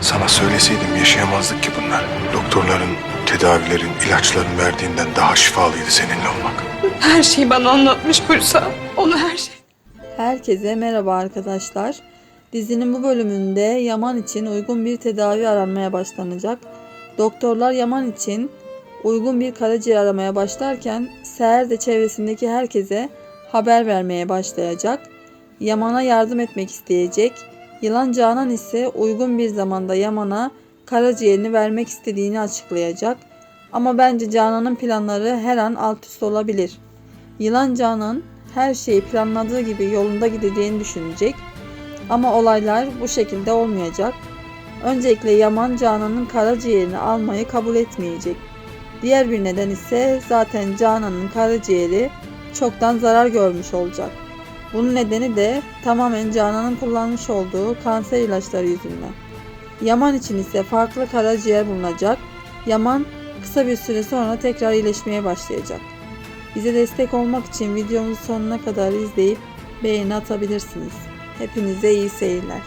Sana söyleseydim yaşayamazdık ki bunlar. Doktorların, tedavilerin, ilaçların verdiğinden daha şifalıydı seninle olmak. Her şeyi bana anlatmış Bursa. Onu her şey. Herkese merhaba arkadaşlar. Dizinin bu bölümünde Yaman için uygun bir tedavi aranmaya başlanacak. Doktorlar Yaman için uygun bir karaciğer aramaya başlarken Seher de çevresindeki herkese haber vermeye başlayacak. Yaman'a yardım etmek isteyecek. Yılan Canan ise uygun bir zamanda Yaman'a karaciğerini vermek istediğini açıklayacak. Ama bence Canan'ın planları her an alt üst olabilir. Yılan Canan her şeyi planladığı gibi yolunda gideceğini düşünecek. Ama olaylar bu şekilde olmayacak. Öncelikle Yaman Canan'ın karaciğerini almayı kabul etmeyecek. Diğer bir neden ise zaten Canan'ın karaciğeri çoktan zarar görmüş olacak. Bunun nedeni de tamamen Canan'ın kullanmış olduğu kanser ilaçları yüzünden. Yaman için ise farklı karaciğer bulunacak. Yaman kısa bir süre sonra tekrar iyileşmeye başlayacak. Bize destek olmak için videomuzu sonuna kadar izleyip beğeni atabilirsiniz. Hepinize iyi seyirler.